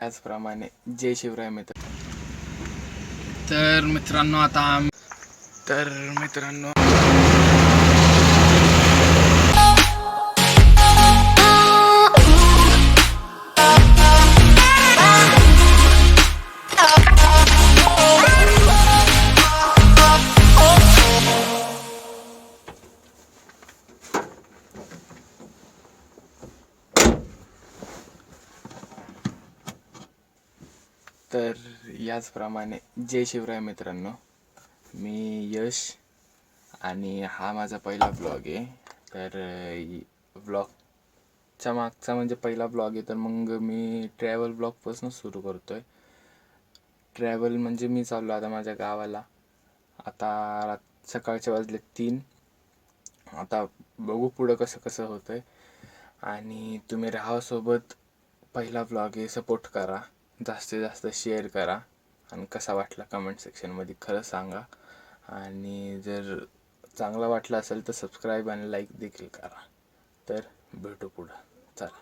त्याचप्रमाणे जय शिवराय मित्र. तर मित्रांनो आता तर मित्रांनो तर याचप्रमाणे जय शिवराय मित्रांनो मी यश आणि हा माझा पहिला ब्लॉग आहे. तर ब्लॉगच्या मागचा म्हणजे पहिला ब्लॉग आहे तर मग मी ट्रॅव्हल ब्लॉगपासून सुरू करतो आहे ट्रॅव्हल म्हणजे मी चाललो आता माझ्या गावाला. आता रात सकाळचे वाजले तीन. आता बघू पुढं कसं कसं होतं आहे आणि तुम्ही राहासोबत पहिला ब्लॉग आहे सपोर्ट करा. जास्तीत जास्त शेअर करा आणि कसा वाटला कमेंट सेक्शनमध्ये खरं सांगा. आणि जर चांगला वाटला असेल तर सबस्क्राईब आणि लाईक देखील करा. तर भेटू पुढं. चला.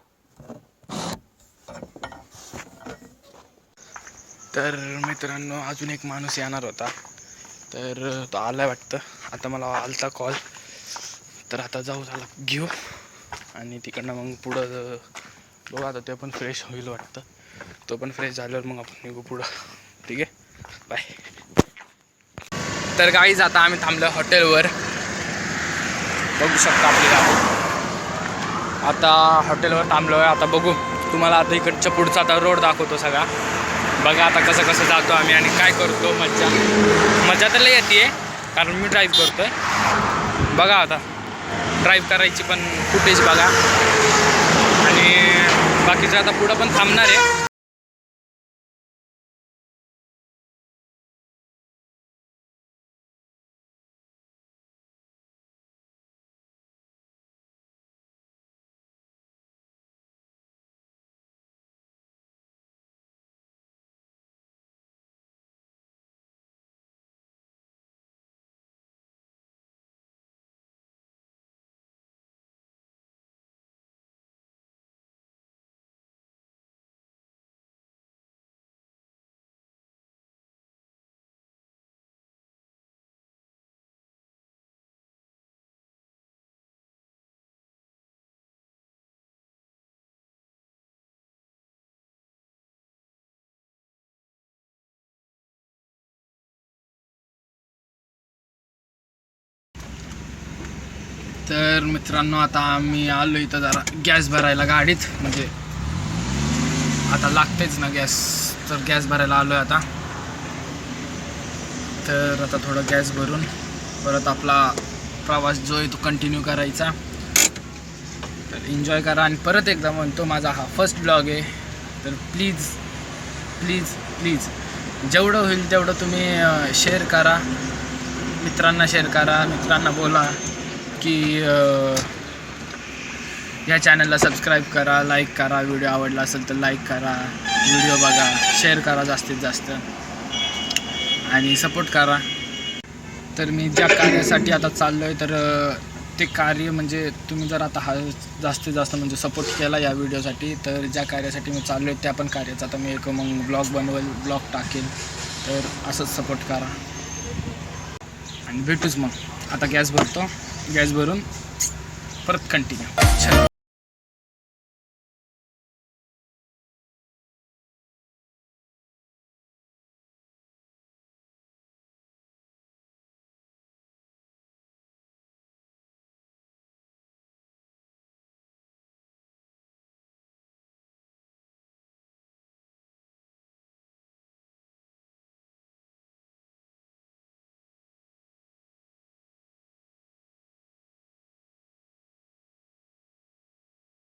तर मित्रांनो अजून एक माणूस येणार होता. तर तो आला वाटतं. आता मला आलता कॉल तर आता जाऊ झाला. घेऊ. आणि तिकडनं मग पुढं बघा आता ते पण फ्रेश होईल वाटतं. तो पण फ्रेश झाल्यावर मग आपण निघू पुढं. ठीक आहे? बाय तर गाईज आता आम्ही थांबलो हॉटेलवर बघू शकता आपली गाडी. आता हॉटेलवर थांबलो आहे आता बघू. तुम्हाला आता इकडच्या पुढचा आता रोड दाखवतो सगळा. बघा आता कसं कसं जातो आम्ही आणि काय करतो मज्जा. मजा तर लई येते कारण मी ड्राईव्ह करतो आहे बघा आता. ड्राईव्ह करायची पण फुटेज बघा. आणि बाकीचं आता पुढं पण थांबणार आहे. तर मित्रांनो आता आम्ही आलो इथं जरा गॅस भरायला गाडीत. म्हणजे आता लागतेच ना गॅस. तर गॅस भरायला आलो आहे आता. तर आता थोडं गॅस भरून परत आपला प्रवास जो आहे तो कंटिन्यू करायचा. तर एन्जॉय करा आणि परत एकदा म्हणतो माझा हा फर्स्ट ब्लॉग आहे. तर प्लीज प्लीज प्लीज जेवढं होईल तेवढं तुम्ही शेअर करा. मित्रांना शेअर करा. मित्रांना बोला. की या चॅनलला सबस्क्राईब करा लाईक करा व्हिडिओ आवडला असेल तर लाईक करा व्हिडिओ बघा शेअर करा जास्तीत जास्त. आणि सपोर्ट करा. तर मी ज्या कार्यासाठी आता चाललो आहे तर ते कार्य म्हणजे तुम्ही जर आता हा जास्तीत जास्त म्हणजे सपोर्ट केला या व्हिडिओसाठी तर ज्या कार्यासाठी मी चाललो आहे त्या पण कार्याचा आता मी एक मग ब्लॉग बनवेल ब्लॉग टाकेल. तर असंच सपोर्ट करा. आणि भेटूच मग. आता गॅस भरतो. गॅस भरून परत कंटिन्यू